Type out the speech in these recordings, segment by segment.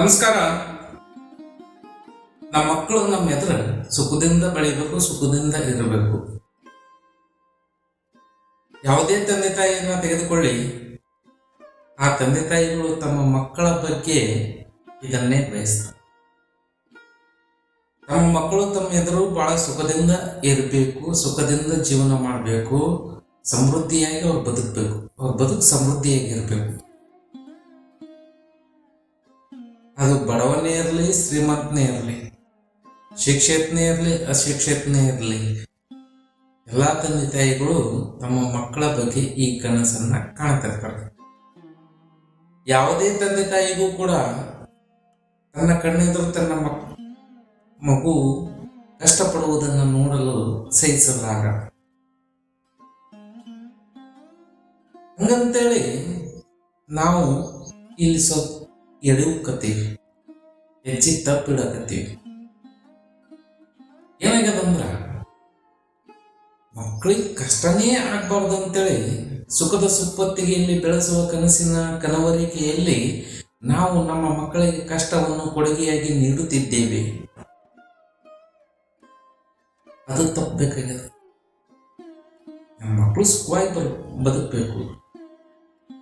ನಮಸ್ಕಾರ. ನಮ್ಮ ಮಕ್ಕಳು ನಮ್ಮ ಎದುರು ಸುಖದಿಂದ ಬೆಳಿಬೇಕು, ಸುಖದಿಂದ ಇರಬೇಕು. ಯಾವುದೇ ತಂದೆ ತಾಯಿಯನ್ನ ತೆಗೆದುಕೊಳ್ಳಿ. ಆ ತಂದೆ ತಾಯಿಗಳು ತಮ್ಮ ಮಕ್ಕಳ ಬಗ್ಗೆ ಇದನ್ನೇ ಬಯಸ್ತಾರೆ. ತಮ್ಮ ಮಕ್ಕಳು ತಮ್ಮ ಎದುರು ಬಹಳ ಸುಖದಿಂದ ಇರಬೇಕು, ಸುಖದಿಂದ ಜೀವನ ಮಾಡಬೇಕು, ಸಮೃದ್ಧಿಯಾಗಿ ಅವ್ರು ಬದುಕಬೇಕು. ಅವ್ರ ಬದುಕು ಸಮೃದ್ಧಿಯಾಗಿರ್ಬೇಕು ಬಡವನೇ ಇರಲಿ, ಶ್ರೀಮಂತನೇ ಇರಲಿ, ಶಿಕ್ಷಿತನೇ ಇರಲಿ, ಅಶಿಕ್ಷಿತನೇ ಇರಲಿ, ಎಲ್ಲ ತಂದೆ ತಾಯಿಗಳು ತಮ್ಮ ಮಕ್ಕಳ ಬಗ್ಗೆ ಈ ಕನಸನ್ನ ಕಾಣ್ತಿರ್ತಾರೆ. ಯಾವುದೇ ತಂದೆ ತಾಯಿಗೂ ಕೂಡ ತನ್ನ ಕಣ್ಣೆದುರು ತನ್ನ ಮಕ್, ಮಗು ಕಷ್ಟಪಡುವುದನ್ನು ನೋಡಲು ಸಹಿಸಲಾಗ ಹಂಗಂತೇಳಿ ನಾವು ಇಲ್ಲಿ ಸ್ವಲ್ಪ ಹೆಚ್ಚಿ ತಪ್ಪಿಡಕತ್ತೀವಿ ಏನಾಗ್ಯದಂದ್ರ ಮಕ್ಕಳಿಗೆ ಕಷ್ಟನೇ ಆಗ್ಬಾರ್ದು ಅಂತೇಳಿ ಸುಖದ ಸುಪ್ಪತ್ತಿಗೆಯಲ್ಲಿ ಬೆಳೆಸುವ ಕನಸಿನ ಕನವರಿಕೆಯಲ್ಲಿ ನಾವು ನಮ್ಮ ಮಕ್ಕಳಿಗೆ ಕಷ್ಟವನ್ನು ಕೊಡುಗೆಯಾಗಿ ನೀಡುತ್ತಿದ್ದೇವೆ. ಅದು ತಪ್ಪಬೇಕಾಗ್ಯದ ನಮ್ಮ ಮಕ್ಕಳು ಸುಖವಾಗಿ ಬರ್, ಬದುಕಬೇಕು.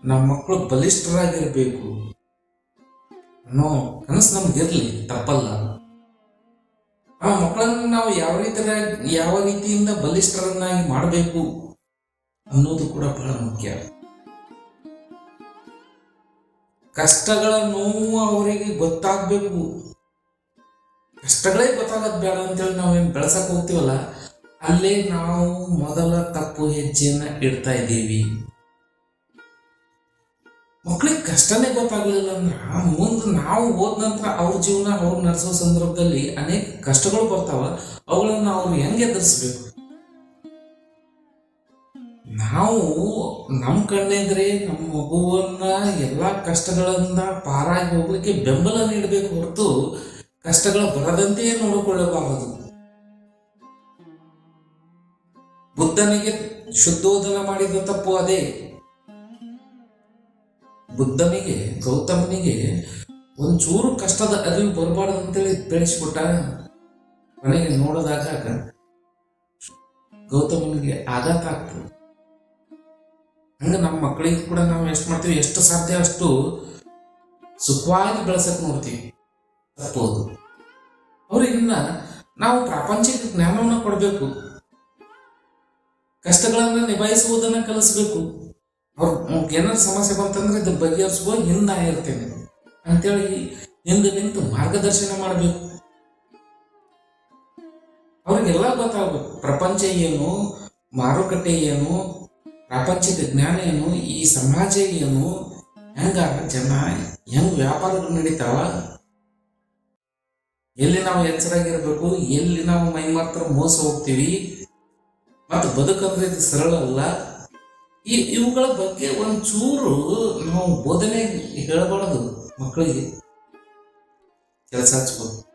ನಮ್ಮ ಮಕ್ಕಳು ಬಲಿಷ್ಠರಾಗಿರ್ಬೇಕು. ಅನ್ನೋ ಕನಸು ಇರಲಿ, ತಪ್ಪಲ್ಲ. ಆ ಮಕ್ಕಳನ್ನು ನಾವು ಯಾವ ರೀತಿ ಯಾವ ರೀತಿಯಿಂದ ಬಲಿಷ್ಠರನ್ನಾಗಿ ಮಾಡಬೇಕು ಅನ್ನೋದು ಕೂಡ ಬಹಳ ಮುಖ್ಯ. ಕಷ್ಟಗಳ ನೋವು ಅವರಿಗೆ ಗೊತ್ತಾಗಬೇಕು. ಕಷ್ಟಗಳೇ ಗೊತ್ತಾಗೋದು ಬೇಡ ಅಂತೇಳಿ ನಾವೇನು ಬೆಳೆಸಕ್ ಹೋಗ್ತೀವಲ್ಲ, ಅಲ್ಲೇ ನಾವು ಮೊದಲ ತಪ್ಪು ಹೆಜ್ಜೆಯನ್ನ ಇಡ್ತಾ ಇದ್ದೀವಿ. ಮಕ್ಳಿಗೆ ಕಷ್ಟನೇ ಗೊತ್ತಾಗಲಿಲ್ಲ ಅಂದ್ರೆ ಮುಂದೆ ನಾವು ಹೋದ ನಂತರ ಅವ್ರ ಜೀವನ, ಅವ್ರು ನಡೆಸೋ ಸಂದರ್ಭದಲ್ಲಿ ಅನೇಕ ಕಷ್ಟಗಳು ಬರ್ತಾವ. ಅವುಗಳನ್ನು ಅವ್ರು ಹೆಂಗೆ ಎದುರಿಸ್ಬೇಕು? ನಾವು ನಮ್ಮ ಕಣ್ಣೆದ್ರೆ ನಮ್ಮ ಮಗುವನ್ನ ಎಲ್ಲ ಕಷ್ಟಗಳಿಂದ ಪಾರಾಗಿ ಹೋಗ್ಲಿಕ್ಕೆ ಬೆಂಬಲ ನೀಡಬೇಕು ಹೊರತು ಕಷ್ಟಗಳು ಬರದಂತೆಯೇ ನೋಡಿಕೊಳ್ಳಬಾರದು. ಬುದ್ಧನಿಗೆ ಶುದ್ಧೋಧನ ಮಾಡಿದ ತಪ್ಪು ಅದೇ. ಬುದ್ಧನಿಗೆ, ಗೌತಮನಿಗೆ ಒಂಚೂರು ಕಷ್ಟದ ಅರಿವು ಬರಬಾರ್ದು ಅಂತೇಳಿ ಬೆಳೆಸ್ಬಿಟ್ಟ ಕೊನೆಗೆ ನೋಡಿದಾಗ ಗೌತಮನಿಗೆ ಆಘಾತ ಆಗ್ತದೆ ಹಂಗ ನಮ್ಮ ಮಕ್ಕಳಿಗೆ ಕೂಡ ನಾವು ಎಷ್ಟು ಮಾಡ್ತೀವಿ, ಎಷ್ಟು ಸಾಧ್ಯ ಅಷ್ಟು ಸುಖವಾಗಿ ಬೆಳೆಸಕ್ ನೋಡ್ತೀವಿ. ತಪ್ಪೋದು. ಅವ್ರಿಗಿನ್ನ ನಾವು ಪ್ರಾಪಂಚಿಕ ಜ್ಞಾನವನ್ನ ಕೊಡಬೇಕು. ಕಷ್ಟಗಳನ್ನ ನಿಭಾಯಿಸುವುದನ್ನು ಕಲಿಸ್ಬೇಕು. ಅವ್ರ ಏನಾದ್ರು ಸಮಸ್ಯೆ ಬಂತಂದ್ರೆ ಇದು ಬಗೆಹರಿಸುವ ಹಿಂದೆ ಇರ್ತೇನೆ. ಅಂತೇಳಿ ಹಿಂದೆ ನಿಂತು ಮಾರ್ಗದರ್ಶನ ಮಾಡಬೇಕು. ಅವ್ರಿಗೆಲ್ಲ ಗೊತ್ತಾಗಬೇಕು. ಪ್ರಪಂಚ ಏನು, ಮಾರುಕಟ್ಟೆ ಏನು ಪ್ರಪಂಚದ ಜ್ಞಾನ ಏನು, ಈ ಸಮಾಜ ಏನು, ಹೆಂಗ ಜನ, ಹೆಂಗ್ ವ್ಯಾಪಾರಗಳು ನಡೀತಾವ, ಎಲ್ಲಿ ನಾವು ಎಚ್ಚರಾಗಿರ್ಬೇಕು, ಎಲ್ಲಿ ನಾವು ಮೈ ಮಾತ್ರ ಮೋಸ ಹೋಗ್ತೀವಿ, ಮತ್ತು ಬದುಕಂದ್ರೆ ಇದು ಸರಳ ಅಲ್ಲ. ಈ ಇವುಗಳ ಬಗ್ಗೆ ಒಂಚೂರು ನಾವು ಬೋಧನೆ ಹೇಳಬಾರದು ಮಕ್ಕಳಿಗೆ. ಕೆಲಸ ಹಚ್ಬೋದು.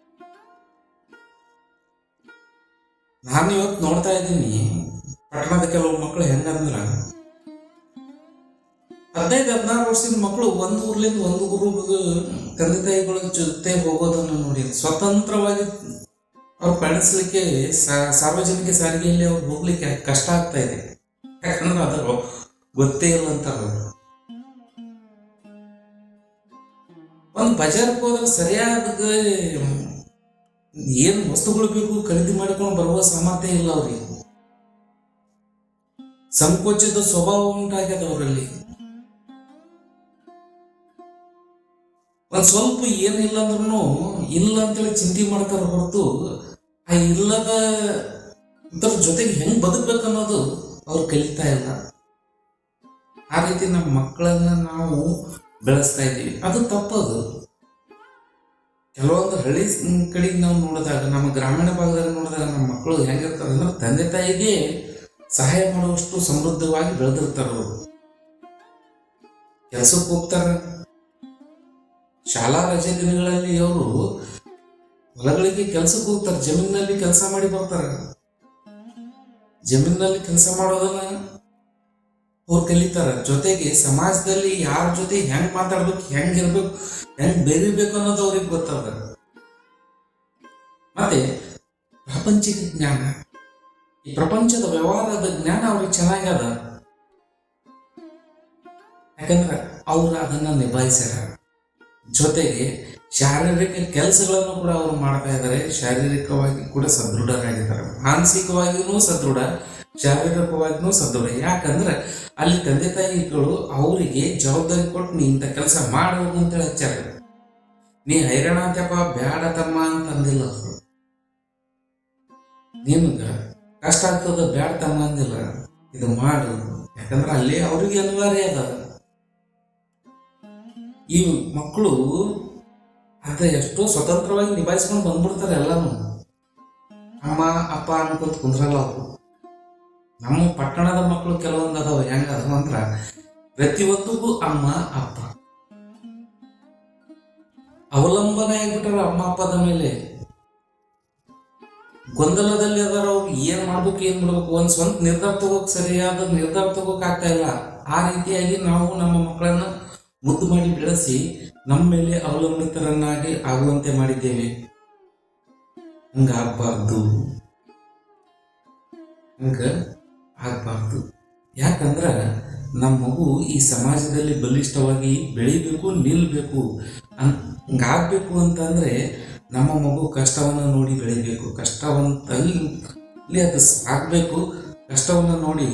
ನಾನು ಇವತ್ತು ನೋಡ್ತಾ ಇದ್ದೀನಿ ಪಟ್ಟಣದ ಕೆಲವು ಮಕ್ಕಳು ಹೆಂಗಂದ್ರ? ಹದಿನೈದು, ಹದಿನಾರು ವರ್ಷದ ಮಕ್ಕಳು ಒಂದು ಊರ್ಲಿಂದ ಒಂದು ಊರು ತಂದೆ ತಾಯಿಗಳ ಜೊತೆ ಹೋಗೋದನ್ನು ನೋಡಿ, ಸ್ವತಂತ್ರವಾಗಿ ಅವ್ರು ಪಯಣಿಸ್ಲಿಕ್ಕೆ ಸಾ- ಸಾರ್ವಜನಿಕ ಸಾರಿಗೆಯಲ್ಲಿ ಅವ್ರು ಹೋಗ್ಲಿಕ್ಕೆ ಕಷ್ಟ ಆಗ್ತಾ ಇದೆ. ಯಾಕಂದ್ರೆ ಅದು ಗೊತ್ತೇ ಇಲ್ಲ ಅಂತಾರ ಒಂದು ಬಜಾರ್ಗೆ ಹೋದ್ರೆ ಸರಿಯಾದ ಏನ್ ವಸ್ತುಗಳು ಬೇಕು ಖರೀದಿ ಮಾಡಿಕೊಂಡು ಬರುವ ಸಾಮರ್ಥ್ಯ ಇಲ್ಲ ಅವ್ರಿಗೆ. ಸಂಕೋಚದ ಸ್ವಭಾವ ಉಂಟಾಗ್ಯದ ಅವರಲ್ಲಿ. ಒಂದ್ ಸ್ವಲ್ಪ ಏನಿಲ್ಲ ಅಂದ್ರೂ ಇಲ್ಲ ಅಂತೇಳಿ ಚಿಂತೆ ಮಾಡ್ತಾರ ಹೊರತು, ಆ ಇಲ್ಲದ ಇದ್ರ ಜೊತೆಗೆ ಹೆಂಗ್ ಬದುಕ್ಬೇಕು ಅನ್ನೋದು ಅವ್ರು ಕಲಿತಾ ಇಲ್ಲ. ಆ ರೀತಿ ನಮ್ಮ ಮಕ್ಕಳನ್ನ ನಾವು ಬೆಳೆಸ್ತಾ ಇದ್ದೀವಿ. ಅದು ತಪ್ಪದು. ಕೆಲವೊಂದು ಹಳ್ಳಿ ಕಡೆಗೆ ನಾವು ನೋಡಿದಾಗ, ನಮ್ಮ ಗ್ರಾಮೀಣ ಭಾಗದಲ್ಲಿ ನೋಡಿದಾಗ ನಮ್ಮ ಮಕ್ಕಳು ಹೆಂಗಿರ್ತಾರೆ ಅಂದ್ರೆ ತಂದೆ ತಾಯಿಗೆ ಸಹಾಯ ಮಾಡುವಷ್ಟು ಸಮೃದ್ಧವಾಗಿ ಬೆಳೆದಿರ್ತಾರೆ ಅವರು. ಕೆಲಸಕ್ಕೆ ಹೋಗ್ತಾರೆ. ಶಾಲಾ ರಜೆ ದಿನಗಳಲ್ಲಿ ಅವರು ಹೊಲಗಳಿಗೆ ಕೆಲಸಕ್ಕೆ ಹೋಗ್ತಾರೆ, ಜಮೀನಿನಲ್ಲಿ ಕೆಲಸ ಮಾಡಿ ಬರ್ತಾರೆ. ಜಮೀನಿನಲ್ಲಿ ಕೆಲಸ ಮಾಡೋದನ್ನ ಅವ್ರು ಕಲಿತಾರ. ಜೊತೆಗೆ ಸಮಾಜದಲ್ಲಿ ಯಾರ ಜೊತೆ ಹೆಂಗ್ ಮಾತಾಡ್ಬೇಕು, ಹೆಂಗ್ ಇರ್ಬೇಕು, ಹೆಂಗ್ ಬೆರಿಬೇಕು ಅನ್ನೋದು ಅವ್ರಿಗೆ ಗೊತ್ತಾಗ ಮತ್ತೆ ಪ್ರಾಪಂಚಿಕ ಜ್ಞಾನ. ಈ ಪ್ರಪಂಚದ ವ್ಯವಹಾರದ ಜ್ಞಾನ ಅವ್ರಿಗೆ ಚೆನ್ನಾಗದ ಯಾಕಂದ್ರೆ ಅವ್ರು ಅದನ್ನ ನಿಭಾಯಿಸ್ಯಾರ. ಜೊತೆಗೆ ಶಾರೀರಿಕ ಕೆಲಸಗಳನ್ನು ಕೂಡ ಅವರು ಮಾಡ್ತಾ ಇದ್ದಾರೆ. ಶಾರೀರಿಕವಾಗಿ ಕೂಡ ಸದೃಢರಾಗಿದ್ದಾರೆ. ಮಾನಸಿಕವಾಗಿಯೂ ಸದೃಢ ಶಾರೀರಿಕವಾಗಿಯೂ ಸದೃಢ. ಯಾಕಂದ್ರೆ ಅಲ್ಲಿ ತಂದೆ ತಾಯಿಗಳು ಅವರಿಗೆ ಜವಾಬ್ದಾರಿ ಕೊಟ್ಟು ನೀ ಇಂಥ ಕೆಲಸ ಮಾಡಬೇಕು ಅಂತೇಳಿ ಹಚ್ಚಾರ ನೀ ಹೈರಾಣ ಅಂತಪ್ಪ ಬೇಡ ತಮ್ಮ ಅಂತಂದಿಲ್ಲ ಅವರು. ನಿಮ್ಗ ಕಷ್ಟ ಆಗ್ತದ ಬೇಡ ತಮ್ಮ ಅಂದಿಲ್ಲ. ಇದು ಮಾಡು. ಯಾಕಂದ್ರೆ ಅಲ್ಲಿ ಅವ್ರಿಗೆ ಅನಿವಾರ್ಯ ಅದ. ಈ ಮಕ್ಕಳು ಅದ ಎಷ್ಟೋ ಸ್ವತಂತ್ರವಾಗಿ ನಿಭಾಯಿಸ್ಕೊಂಡು ಬಂದ್ಬಿಡ್ತಾರೆ ಎಲ್ಲಾನು. ಅಮ್ಮ, ಅಪ್ಪ ಅನ್ಕೊಂತ ಕುಂದ್ರಲ್ಲ ಅವರು. ನಮ್ಮ ಪಟ್ಟಣದ ಮಕ್ಕಳು ಕೆಲವೊಂದು ಅದಾವ, ಹೆಂಗ ಅದಾವ ಅಂದ್ರ ಪ್ರತಿಯೊಂದಿಗೂ ಅಮ್ಮ, ಅಪ್ಪ. ಅವಲಂಬನೆ ಆಗಿಬಿಟ್ಟಾರ ಅಮ್ಮ, ಅಪ್ಪದ ಮೇಲೆ. ಗೊಂದಲದಲ್ಲಿ ಅದಾರ ಅವ್ರು, ಏನ್ ಮಾಡ್ಬೇಕು ಏನ್ ಮಾಡ್ಬೇಕು, ಒಂದ್ ಸ್ವಂತ ನಿರ್ಧಾರ ತಗೋಕ್ ಸರಿಯಾದ ನಿರ್ಧಾರ ತಗೋಕ್ ಆಗ್ತಾ ಇಲ್ಲ. ಆ ರೀತಿಯಾಗಿ ನಾವು ನಮ್ಮ ಮಕ್ಕಳನ್ನ ಮುದ್ದು ಮಾಡಿ ಬೆಳೆಸಿ ನಮ್ಮ ಮೇಲೆ ಅವಲಂಬಿತರನ್ನಾಗಿ ಆಗುವಂತೆ ಮಾಡಿದ್ದೇವೆ. ಹಂಗಾಗಬಾರ್ದು. ಹಂಗ ಆಗಬಾರ್ದು. ಯಾಕಂದ್ರೆ ನಮ್ಮ ಮಗು ಈ ಸಮಾಜದಲ್ಲಿ ಬಲಿಷ್ಠವಾಗಿ ಬೆಳಿಬೇಕು, ನಿಲ್ಬೇಕು. ಹಂಗಾಗಬೇಕು ಅಂತಂದರೆ ನಮ್ಮ ಮಗು ಕಷ್ಟವನ್ನು ನೋಡಿ ಬೆಳಿಬೇಕು. ಕಷ್ಟವಂತಲ್ಲಿ ಅದು ಆಗಬೇಕು ಕಷ್ಟವನ್ನು ನೋಡಿ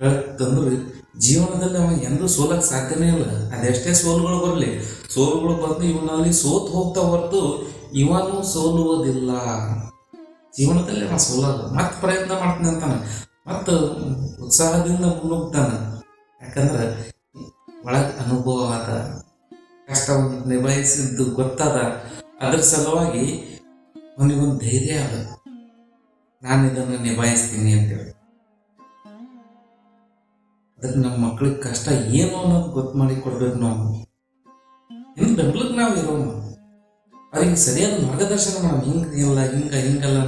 ಬೆಳತಂದ್ರೆ ಜೀವನದಲ್ಲಿ ಅವ ಎಂದೂ ಸೋಲಕ್ಕೆ ಸಾಧ್ಯನೇ ಇಲ್ಲ. ಅದೆಷ್ಟೇ ಸೋಲುಗಳು ಬರಲಿ, ಸೋಲುಗಳು ಬಂದು ಇವನಲ್ಲಿ ಸೋತು ಹೋಗ್ತಾ ಹೊರತು ಇವನು ಸೋಲುವುದಿಲ್ಲ. ಜೀವನದಲ್ಲಿ ಅವ ಸೋಲಲ್ಲ. ಮತ್ತೆ ಪ್ರಯತ್ನ ಮಾಡ್ತಾನೆ ಅಂತಾನೆ. ಮತ್ತು ಉತ್ಸಾಹದಿಂದ ಮುನ್ನುಗ್ತಾನೆ. ಯಾಕಂದ್ರೆ ಒಳಗೆ ಅನುಭವ ಆದ ಕಷ್ಟವನ್ನು ನಿಭಾಯಿಸಿದ್ದು ಗೊತ್ತಾದ. ಅದ್ರ ಸಲುವಾಗಿ ಅವನಿಗೊಂದು ಧೈರ್ಯ ಅದ. ನಾನು ಇದನ್ನು ನಿಭಾಯಿಸ್ತೀನಿ ಅಂತೇಳಿ. ಅದಕ್ಕೆ ನಮ್ಮ ಮಕ್ಳಿಗೆ ಕಷ್ಟ ಏನು ಅನ್ನೋದು ಗೊತ್ತು ಮಾಡಿ ಕೊಡ್ಬೇಕು ನಾವು. ಇನ್ನು ಬೆಂಬಲಕ್ಕೆ ನಾವು ಇರೋಣ ಅವ್ರಿಗೆ ಸರಿಯಾದ ಮಾರ್ಗದರ್ಶನ ಮಾಡೋಣ. ಇಲ್ಲ, ಹಿಂಗೆ ಹಿಂಗಲ್ಲ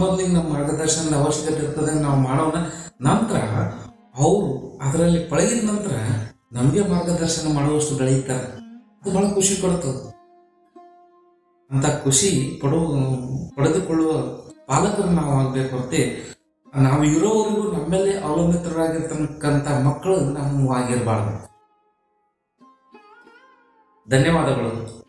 ಮೊದಲಿಗೆ ನಮ್ಮ ಮಾರ್ಗದರ್ಶನದ ಅವಶ್ಯಕತೆ ಇರ್ತದೆ ನಾವು ಮಾಡೋಣ. ನಂತರ ಅವರು ಅದರಲ್ಲಿ ಪಳಗಿದ ನಂತರ ನಮಗೆ ಮಾರ್ಗದರ್ಶನ ಮಾಡುವಷ್ಟು ಬೆಳೀತಾರೆ. ಅದು ಬಹಳ ಖುಷಿ ಕೊಡ್ತದೆ ಅಂತ ಖುಷಿ ಪಡುವ, ಪಡೆದುಕೊಳ್ಳುವ ಪಾಲಕರು ನಾವು ಆಗಬೇಕು ಹೊರತೆ ನಾವು ಇರೋವರೆಗೂ ನಮ್ಮಲ್ಲೇ ಅವಲಂಬಿತರಾಗಿರ್ತಕ್ಕಂಥ ಮಕ್ಕಳು ನಾವು ಆಗಿರಬಾರ್ದು ಧನ್ಯವಾದಗಳು.